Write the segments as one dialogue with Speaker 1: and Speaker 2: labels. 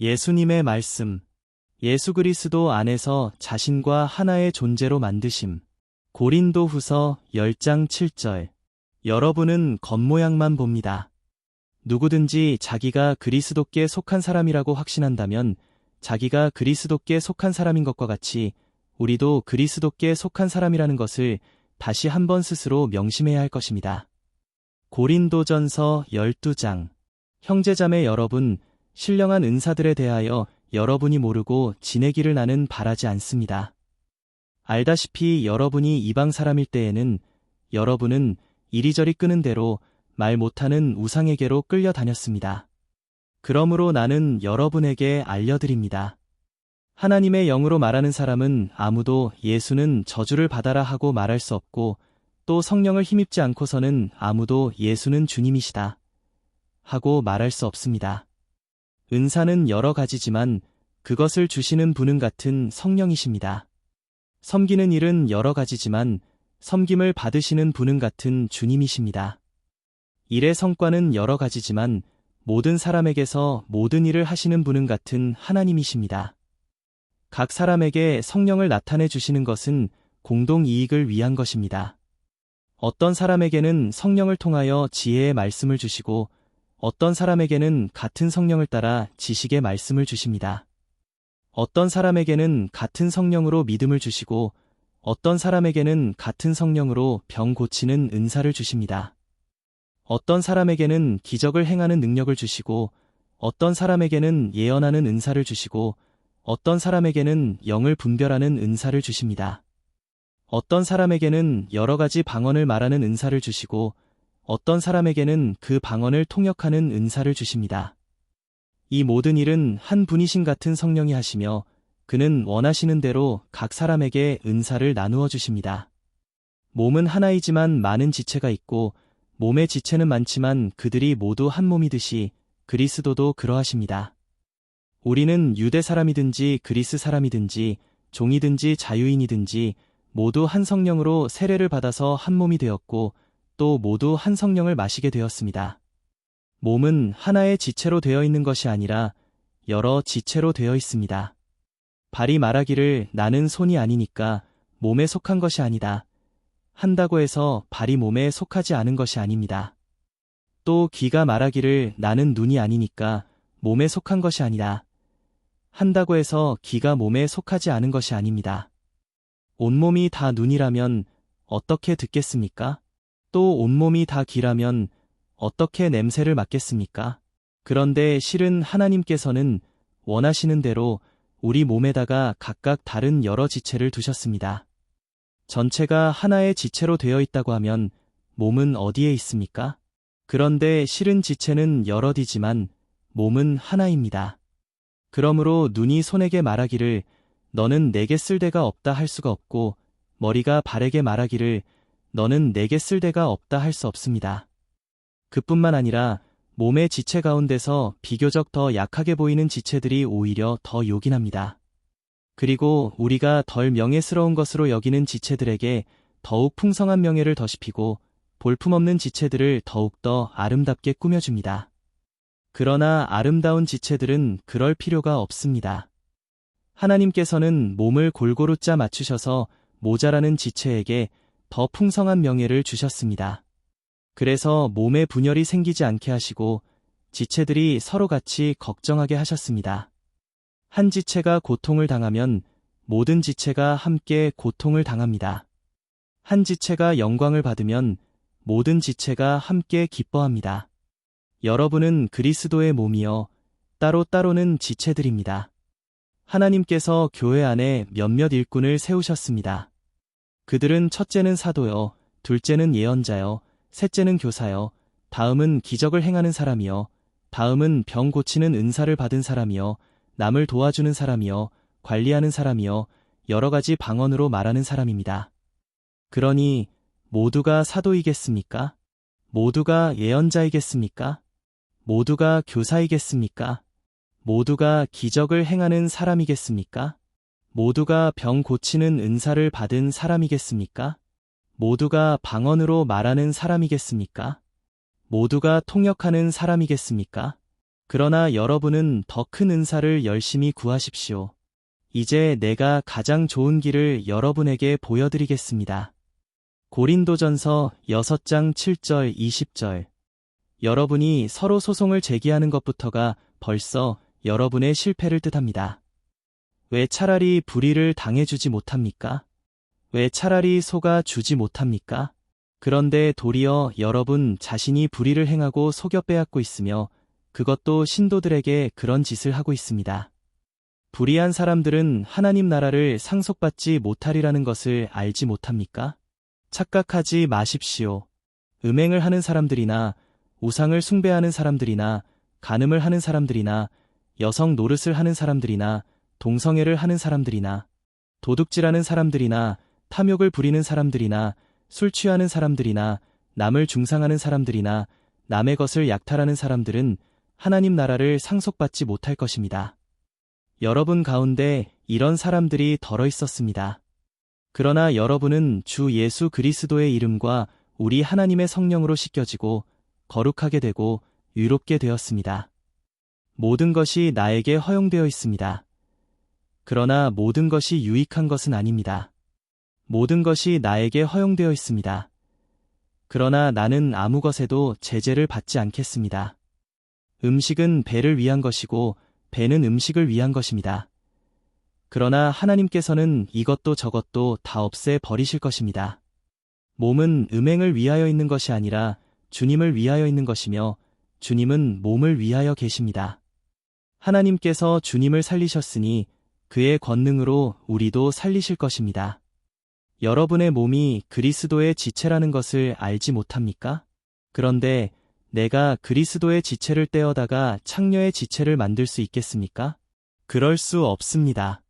Speaker 1: 예수님의 말씀. 예수 그리스도 안에서 자신과 하나의 존재로 만드심. 고린도 후서 10장 7절. 여러분은 겉모양만 봅니다. 누구든지 자기가 그리스도께 속한 사람이라고 확신한다면 자기가 그리스도께 속한 사람인 것과 같이 우리도 그리스도께 속한 사람이라는 것을 다시 한번 스스로 명심해야 할 것입니다. 고린도전서 12장 형제자매 여러분, 신령한 은사들에 대하여 여러분이 모르고 지내기를 나는 바라지 않습니다. 알다시피 여러분이 이방 사람일 때에는 여러분은 이리저리 끄는 대로 말 못하는 우상에게로 끌려다녔습니다. 그러므로 나는 여러분에게 알려드립니다. 하나님의 영으로 말하는 사람은 아무도 예수는 저주를 받아라 하고 말할 수 없고 또 성령을 힘입지 않고서는 아무도 예수는 주님이시다 하고 말할 수 없습니다. 은사는 여러 가지지만 그것을 주시는 분은 같은 성령이십니다. 섬기는 일은 여러 가지지만 섬김을 받으시는 분은 같은 주님이십니다. 일의 성과는 여러 가지지만 모든 사람에게서 모든 일을 하시는 분은 같은 하나님이십니다. 각 사람에게 성령을 나타내 주시는 것은 공동 이익을 위한 것입니다. 어떤 사람에게는 성령을 통하여 지혜의 말씀을 주시고 어떤 사람에게는 같은 성령을 따라 지식의 말씀을 주십니다. 어떤 사람에게는 같은 성령으로 믿음을 주시고 어떤 사람에게는 같은 성령으로 병 고치는 은사를 주십니다. 어떤 사람에게는 기적을 행하는 능력을 주시고 어떤 사람에게는 예언하는 은사를 주시고 어떤 사람에게는 영을 분별하는 은사를 주십니다. 어떤 사람에게는 여러 가지 방언을 말하는 은사를 주시고 어떤 사람에게는 그 방언을 통역하는 은사를 주십니다. 이 모든 일은 한 분이신 같은 성령이 하시며 그는 원하시는 대로 각 사람에게 은사를 나누어 주십니다. 몸은 하나이지만 많은 지체가 있고 몸의 지체는 많지만 그들이 모두 한 몸이듯이 그리스도도 그러하십니다. 우리는 유대 사람이든지 그리스 사람이든지 종이든지 자유인이든지 모두 한 성령으로 세례를 받아서 한 몸이 되었고 또 모두 한 성령을 마시게 되었습니다. 몸은 하나의 지체로 되어 있는 것이 아니라 여러 지체로 되어 있습니다. 발이 말하기를 나는 손이 아니니까 몸에 속한 것이 아니다. 한다고 해서 발이 몸에 속하지 않은 것이 아닙니다. 또 귀가 말하기를 나는 눈이 아니니까 몸에 속한 것이 아니다. 한다고 해서 귀가 몸에 속하지 않은 것이 아닙니다. 온몸이 다 눈이라면 어떻게 듣겠습니까? 또 온몸이 다 귀라면 어떻게 냄새를 맡겠습니까? 그런데 실은 하나님께서는 원하시는 대로 우리 몸에다가 각각 다른 여러 지체를 두셨습니다. 전체가 하나의 지체로 되어 있다고 하면 몸은 어디에 있습니까? 그런데 실은 지체는 여럿이지만 몸은 하나입니다. 그러므로 눈이 손에게 말하기를 너는 내게 쓸 데가 없다 할 수가 없고 머리가 발에게 말하기를 너는 내게 쓸 데가 없다 할 수 없습니다. 그뿐만 아니라 몸의 지체 가운데서 비교적 더 약하게 보이는 지체들이 오히려 더 요긴합니다. 그리고 우리가 덜 명예스러운 것으로 여기는 지체들에게 더욱 풍성한 명예를 더시피고 볼품없는 지체들을 더욱더 아름답게 꾸며줍니다. 그러나 아름다운 지체들은 그럴 필요가 없습니다. 하나님께서는 몸을 골고루 짜 맞추셔서 모자라는 지체에게 더 풍성한 명예를 주셨습니다. 그래서 몸에 분열이 생기지 않게 하시고 지체들이 서로 같이 걱정하게 하셨습니다. 한 지체가 고통을 당하면 모든 지체가 함께 고통을 당합니다. 한 지체가 영광을 받으면 모든 지체가 함께 기뻐합니다. 여러분은 그리스도의 몸이여 따로따로는 지체들입니다. 하나님께서 교회 안에 몇몇 일꾼을 세우셨습니다. 그들은 첫째는 사도요, 둘째는 예언자요, 셋째는 교사요, 다음은 기적을 행하는 사람이요, 다음은 병 고치는 은사를 받은 사람이요, 남을 도와주는 사람이요, 관리하는 사람이요, 여러 가지 방언으로 말하는 사람입니다. 그러니 모두가 사도이겠습니까? 모두가 예언자이겠습니까? 모두가 교사이겠습니까? 모두가 기적을 행하는 사람이겠습니까? 모두가 병 고치는 은사를 받은 사람이겠습니까? 모두가 방언으로 말하는 사람이겠습니까? 모두가 통역하는 사람이겠습니까? 그러나 여러분은 더 큰 은사를 열심히 구하십시오. 이제 내가 가장 좋은 길을 여러분에게 보여드리겠습니다. 고린도전서 6장 7절 20절 여러분이 서로 소송을 제기하는 것부터가 벌써 여러분의 실패를 뜻합니다. 왜 차라리 불의를 당해주지 못합니까? 왜 차라리 속아 주지 못합니까? 그런데 도리어 여러분 자신이 불의를 행하고 속여 빼앗고 있으며 그것도 신도들에게 그런 짓을 하고 있습니다. 불의한 사람들은 하나님 나라를 상속받지 못하리라는 것을 알지 못합니까? 착각하지 마십시오. 음행을 하는 사람들이나 우상을 숭배하는 사람들이나 간음을 하는 사람들이나 여성 노릇을 하는 사람들이나 동성애를 하는 사람들이나 도둑질하는 사람들이나 탐욕을 부리는 사람들이나 술 취하는 사람들이나 남을 중상하는 사람들이나 남의 것을 약탈하는 사람들은 하나님 나라를 상속받지 못할 것입니다. 여러분 가운데 이런 사람들이 덜어 있었습니다. 그러나 여러분은 주 예수 그리스도의 이름과 우리 하나님의 성령으로 씻겨지고 거룩하게 되고 유롭게 되었습니다. 모든 것이 나에게 허용되어 있습니다. 그러나 모든 것이 유익한 것은 아닙니다. 모든 것이 나에게 허용되어 있습니다. 그러나 나는 아무 것에도 제재를 받지 않겠습니다. 음식은 배를 위한 것이고 배는 음식을 위한 것입니다. 그러나 하나님께서는 이것도 저것도 다 없애 버리실 것입니다. 몸은 음행을 위하여 있는 것이 아니라 주님을 위하여 있는 것이며 주님은 몸을 위하여 계십니다. 하나님께서 주님을 살리셨으니 그의 권능으로 우리도 살리실 것입니다. 여러분의 몸이 그리스도의 지체라는 것을 알지 못합니까? 그런데 내가 그리스도의 지체를 떼어다가 창녀의 지체를 만들 수 있겠습니까? 그럴 수 없습니다.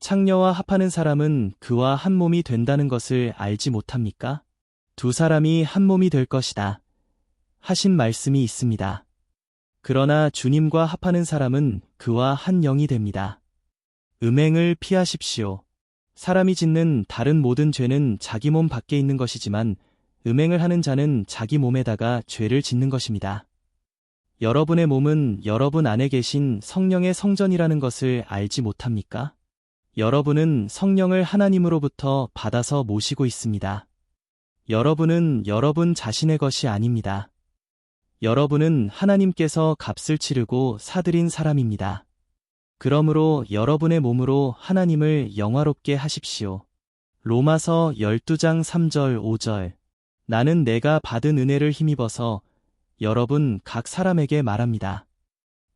Speaker 1: 창녀와 합하는 사람은 그와 한 몸이 된다는 것을 알지 못합니까? 두 사람이 한 몸이 될 것이다. 하신 말씀이 있습니다. 그러나 주님과 합하는 사람은 그와 한 영이 됩니다. 음행을 피하십시오. 사람이 짓는 다른 모든 죄는 자기 몸 밖에 있는 것이지만 음행을 하는 자는 자기 몸에다가 죄를 짓는 것입니다. 여러분의 몸은 여러분 안에 계신 성령의 성전이라는 것을 알지 못합니까? 여러분은 성령을 하나님으로부터 받아서 모시고 있습니다. 여러분은 여러분 자신의 것이 아닙니다. 여러분은 하나님께서 값을 치르고 사들인 사람입니다. 그러므로 여러분의 몸으로 하나님을 영화롭게 하십시오. 로마서 12장 3절 5절 나는 내가 받은 은혜를 힘입어서 여러분 각 사람에게 말합니다.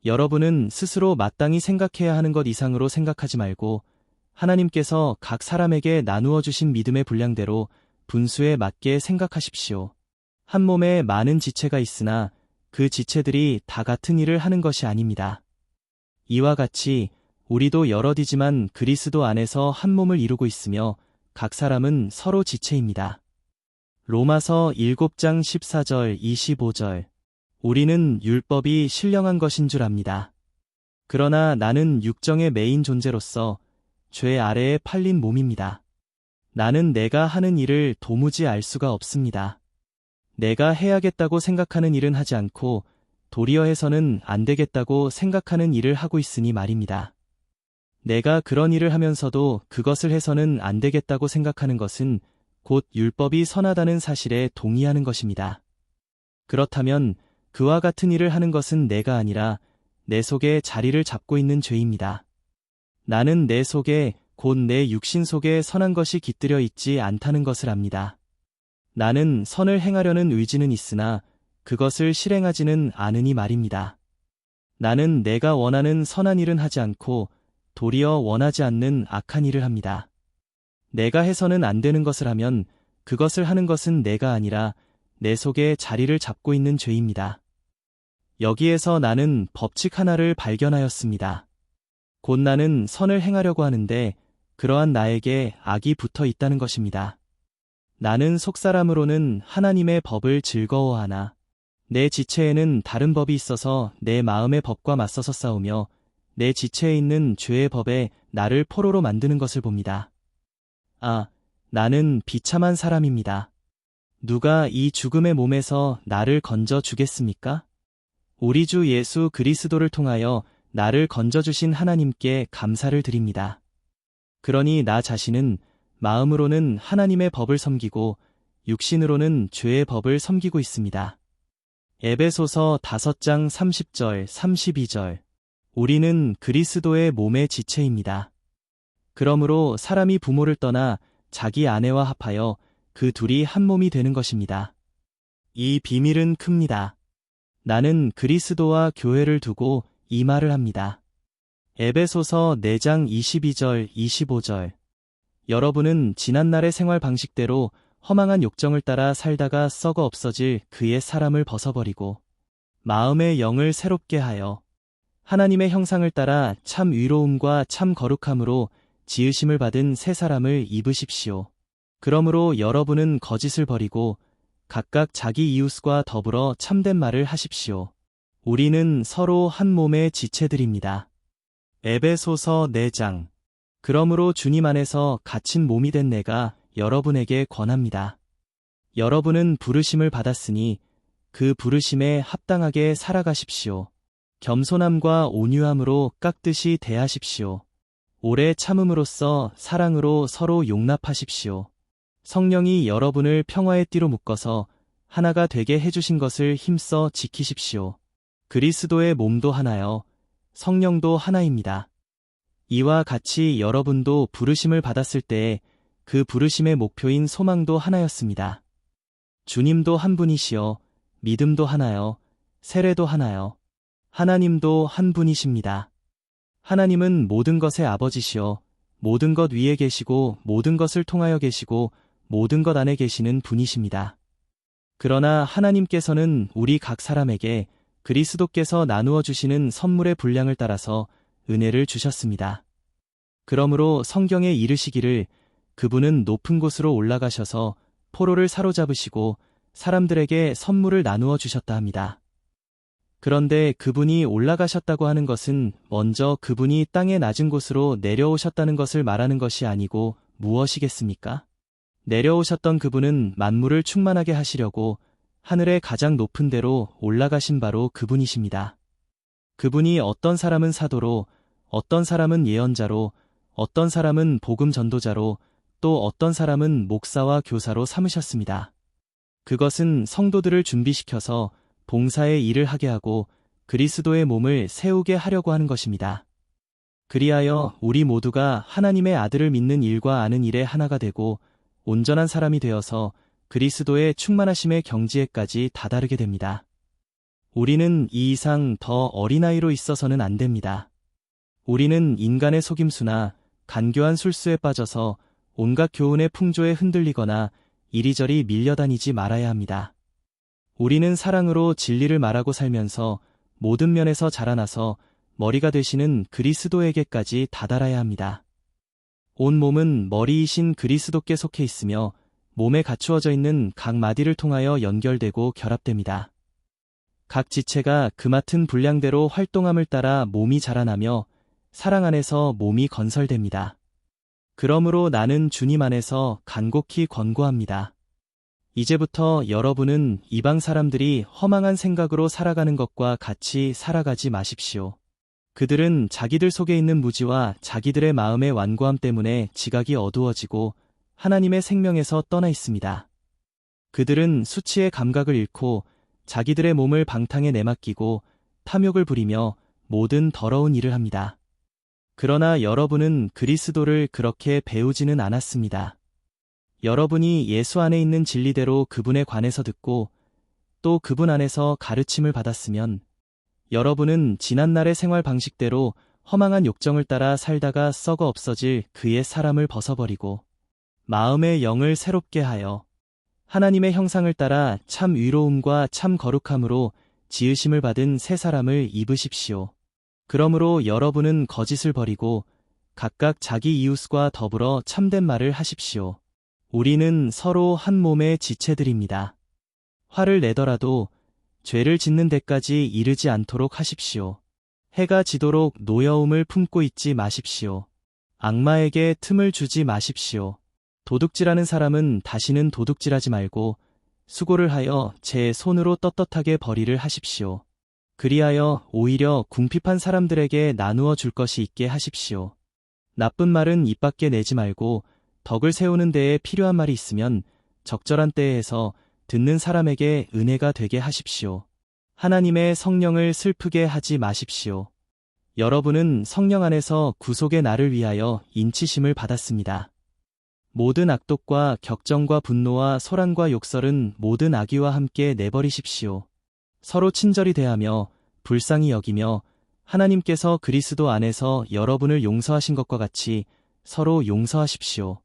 Speaker 1: 여러분은 스스로 마땅히 생각해야 하는 것 이상으로 생각하지 말고 하나님께서 각 사람에게 나누어 주신 믿음의 분량대로 분수에 맞게 생각하십시오. 한 몸에 많은 지체가 있으나 그 지체들이 다 같은 일을 하는 것이 아닙니다. 이와 같이 우리도 여럿이지만 그리스도 안에서 한 몸을 이루고 있으며 각 사람은 서로 지체입니다. 로마서 7장 14절 25절 우리는 율법이 신령한 것인 줄 압니다. 그러나 나는 육정의 메인 존재로서 죄 아래에 팔린 몸입니다. 나는 내가 하는 일을 도무지 알 수가 없습니다. 내가 해야겠다고 생각하는 일은 하지 않고 도리어 해서는 안 되겠다고 생각하는 일을 하고 있으니 말입니다. 내가 그런 일을 하면서도 그것을 해서는 안 되겠다고 생각하는 것은 곧 율법이 선하다는 사실에 동의하는 것입니다. 그렇다면 그와 같은 일을 하는 것은 내가 아니라 내 속에 자리를 잡고 있는 죄입니다. 나는 내 속에 곧 내 육신 속에 선한 것이 깃들여 있지 않다는 것을 압니다. 나는 선을 행하려는 의지는 있으나 그것을 실행하지는 않으니 말입니다. 나는 내가 원하는 선한 일은 하지 않고 도리어 원하지 않는 악한 일을 합니다. 내가 해서는 안 되는 것을 하면 그것을 하는 것은 내가 아니라 내 속에 자리를 잡고 있는 죄입니다. 여기에서 나는 법칙 하나를 발견하였습니다. 곧 나는 선을 행하려고 하는데 그러한 나에게 악이 붙어 있다는 것입니다. 나는 속사람으로는 하나님의 법을 즐거워하나 내 지체에는 다른 법이 있어서 내 마음의 법과 맞서서 싸우며 내 지체에 있는 죄의 법에 나를 포로로 만드는 것을 봅니다. 아, 나는 비참한 사람입니다. 누가 이 죽음의 몸에서 나를 건져 주겠습니까? 우리 주 예수 그리스도를 통하여 나를 건져주신 하나님께 감사를 드립니다. 그러니 나 자신은 마음으로는 하나님의 법을 섬기고 육신으로는 죄의 법을 섬기고 있습니다. 에베소서 5장 30절, 32절. 우리는 그리스도의 몸의 지체입니다. 그러므로 사람이 부모를 떠나 자기 아내와 합하여 그 둘이 한 몸이 되는 것입니다. 이 비밀은 큽니다. 나는 그리스도와 교회를 두고 이 말을 합니다. 에베소서 4장 22절, 25절. 여러분은 지난날의 생활 방식대로 허망한 욕정을 따라 살다가 썩어 없어질 그의 사람을 벗어버리고 마음의 영을 새롭게 하여 하나님의 형상을 따라 참 위로움과 참 거룩함으로 지으심을 받은 새 사람을 입으십시오. 그러므로 여러분은 거짓을 버리고 각각 자기 이웃과 더불어 참된 말을 하십시오. 우리는 서로 한 몸의 지체들입니다. 에베소서 4장. 그러므로 주님 안에서 갇힌 몸이 된 내가 여러분에게 권합니다. 여러분은 부르심을 받았으니 그 부르심에 합당하게 살아가십시오. 겸손함과 온유함으로 깍듯이 대하십시오. 오래 참음으로써 사랑으로 서로 용납하십시오. 성령이 여러분을 평화의 띠로 묶어서 하나가 되게 해주신 것을 힘써 지키십시오. 그리스도의 몸도 하나요. 성령도 하나입니다. 이와 같이 여러분도 부르심을 받았을 때에 그 부르심의 목표인 소망도 하나였습니다. 주님도 한 분이시여, 믿음도 하나요, 세례도 하나요, 하나님도 한 분이십니다. 하나님은 모든 것의 아버지시여, 모든 것 위에 계시고 모든 것을 통하여 계시고 모든 것 안에 계시는 분이십니다. 그러나 하나님께서는 우리 각 사람에게 그리스도께서 나누어 주시는 선물의 분량을 따라서 은혜를 주셨습니다. 그러므로 성경에 이르시기를 그분은 높은 곳으로 올라가셔서 포로를 사로잡으시고 사람들에게 선물을 나누어 주셨다 합니다. 그런데 그분이 올라가셨다고 하는 것은 먼저 그분이 땅의 낮은 곳으로 내려오셨다는 것을 말하는 것이 아니고 무엇이겠습니까? 내려오셨던 그분은 만물을 충만하게 하시려고 하늘의 가장 높은 데로 올라가신 바로 그분이십니다. 그분이 어떤 사람은 사도로, 어떤 사람은 예언자로, 어떤 사람은 복음 전도자로, 또 어떤 사람은 목사와 교사로 삼으셨습니다. 그것은 성도들을 준비시켜서 봉사의 일을 하게 하고 그리스도의 몸을 세우게 하려고 하는 것입니다. 그리하여 우리 모두가 하나님의 아들을 믿는 일과 아는 일에 하나가 되고 온전한 사람이 되어서 그리스도의 충만하심의 경지에까지 다다르게 됩니다. 우리는 이 이상 더 어린아이로 있어서는 안 됩니다. 우리는 인간의 속임수나 간교한 술수에 빠져서 온갖 교훈의 풍조에 흔들리거나 이리저리 밀려다니지 말아야 합니다. 우리는 사랑으로 진리를 말하고 살면서 모든 면에서 자라나서 머리가 되시는 그리스도에게까지 다다라야 합니다. 온 몸은 머리이신 그리스도께 속해 있으며 몸에 갖추어져 있는 각 마디를 통하여 연결되고 결합됩니다. 각 지체가 그 맡은 분량대로 활동함을 따라 몸이 자라나며 사랑 안에서 몸이 건설됩니다. 그러므로 나는 주님 안에서 간곡히 권고합니다. 이제부터 여러분은 이방 사람들이 허망한 생각으로 살아가는 것과 같이 살아가지 마십시오. 그들은 자기들 속에 있는 무지와 자기들의 마음의 완고함 때문에 지각이 어두워지고 하나님의 생명에서 떠나 있습니다. 그들은 수치의 감각을 잃고 자기들의 몸을 방탕에 내맡기고 탐욕을 부리며 모든 더러운 일을 합니다. 그러나 여러분은 그리스도를 그렇게 배우지는 않았습니다. 여러분이 예수 안에 있는 진리대로 그분에 관해서 듣고 또 그분 안에서 가르침을 받았으면 여러분은 지난날의 생활 방식대로 허망한 욕정을 따라 살다가 썩어 없어질 그의 사람을 벗어버리고 마음의 영을 새롭게 하여 하나님의 형상을 따라 참 위로움과 참 거룩함으로 지으심을 받은 새 사람을 입으십시오. 그러므로 여러분은 거짓을 버리고 각각 자기 이웃과 더불어 참된 말을 하십시오. 우리는 서로 한 몸의 지체들입니다. 화를 내더라도 죄를 짓는 데까지 이르지 않도록 하십시오. 해가 지도록 노여움을 품고 있지 마십시오. 악마에게 틈을 주지 마십시오. 도둑질하는 사람은 다시는 도둑질하지 말고 수고를 하여 제 손으로 떳떳하게 벌이를 하십시오. 그리하여 오히려 궁핍한 사람들에게 나누어 줄 것이 있게 하십시오. 나쁜 말은 입 밖에 내지 말고 덕을 세우는 데에 필요한 말이 있으면 적절한 때에 해서 듣는 사람에게 은혜가 되게 하십시오. 하나님의 성령을 슬프게 하지 마십시오. 여러분은 성령 안에서 구속의 나를 위하여 인치심을 받았습니다. 모든 악독과 격정과 분노와 소란과 욕설은 모든 악의와 함께 내버리십시오. 서로 친절히 대하며 불쌍히 여기며 하나님께서 그리스도 안에서 여러분을 용서하신 것과 같이 서로 용서하십시오.